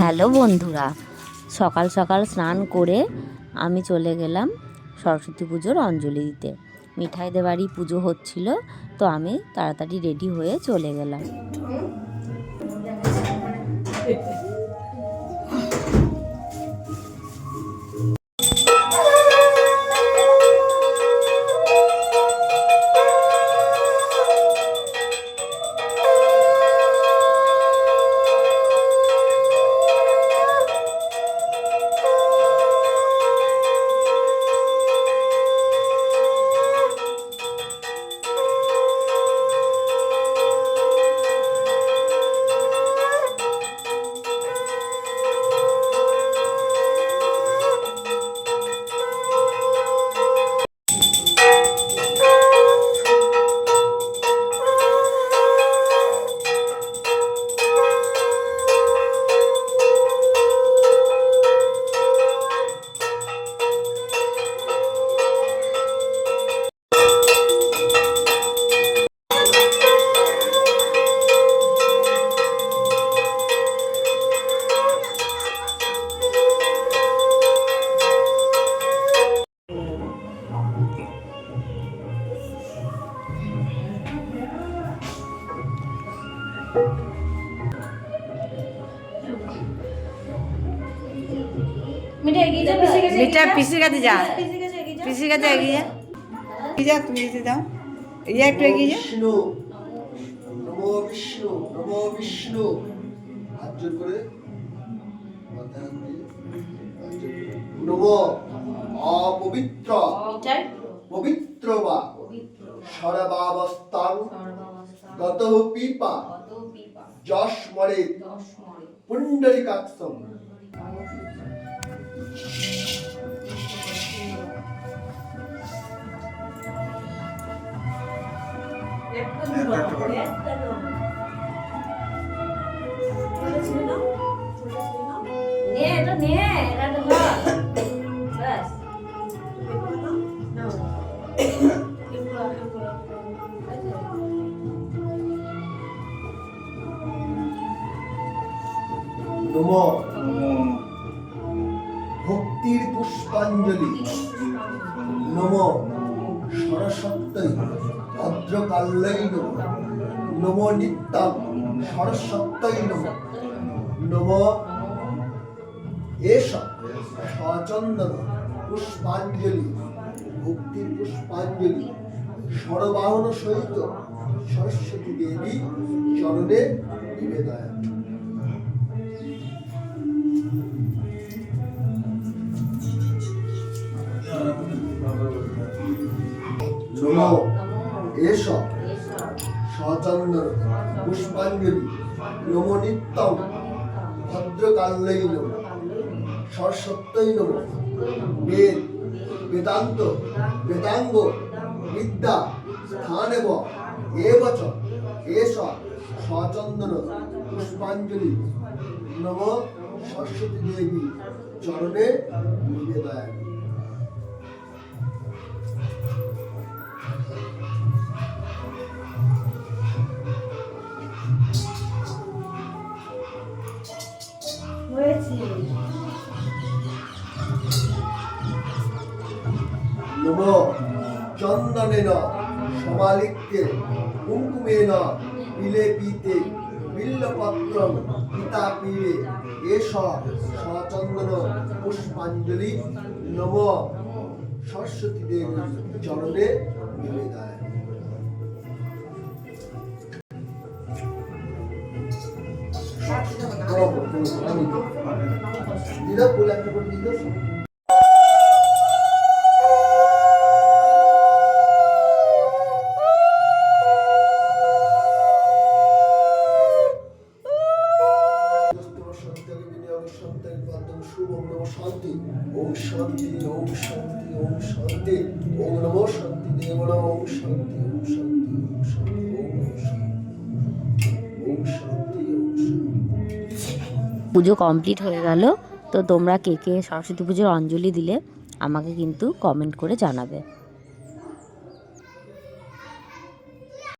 Hello বন্ধুরা, সকাল সকাল স্নান করে আমি চলে গেলাম সরস্বতী পুজোর অঞ্জলি দিতে। মিঠাইদের বাড়ি পুজো হচ্ছিল, তো আমি তাড়াতাড়ি রেডি হয়ে চলে গেলাম। মিঠা এগিয়ে যা পিসি কাছে মিঠা পিসির কাছে যা। পিসি কাছে এগিয়ে যা। পিসির কাছে এগিয়ে যা। এগিয়ে যা তুমি যেতে দাও এই একটু এগিয়ে যা। বিষ্ণু নমো বিষ্ণু নমো বিষ্ণু। হাত জোর করে। মাথায় হাত দিয়ে। হাত জোর করে। নমো। অপবিত্র। পবিত্র বা। সর্বাবস্থান গত পিপা। যশ মরে পুণ্ডরিকাক্ষম নে নমো ভক্তির পুষ্পাঞ্জলি। নমো সরস্বত্যই। ভদ্রকাল্যই নমো নমো নিত্যম। সরস্বত্যই নমো নমো এষ সচন্দন। পুষ্পাঞ্জলি। ভক্তির পুষ্পাঞ্জলি। সরবাহন সহিত সরস্বতী দেবী চরণে নিবেদন। নমো এষ সচন্দন পুষ্পাঞ্জলি নমো নিত্যম ভদ্রকাল্যই নম। সরস্বত্যই নম। বেদ বেদান্ত বেদাঙ্গ বিদ্যা স্থানেব এবচ এষ সচন্দন পুষ্পাঞ্জলি। নম। সরস্বতী দেবী চরণে নিবেদন নম চন্দনেন সমালিক্যে কুঙ্কুমেন বিলেপিতে বিল্লপত্রম পিতা পীরে এষ সচন্দন পুষ্পাঞ্জলি নম সরস্বতী দেবী চরণে নিবেদায় দিদা ফুল একটা করে দিদা শান্তি, ওম শান্তি ওম শান্তি ওম শান্তি, ওম নমো শান্তি, দেব নম, ওম শান্তি ওম শান্তি ওম শান্তি ওম শান্তি পুজো কমপ্লিট হয়ে গেল, তো তোমরা কে কে সরস্বতী পুজোর অঞ্জলি দিলে আমাকে কিন্তু কমেন্ট করে জানাবে।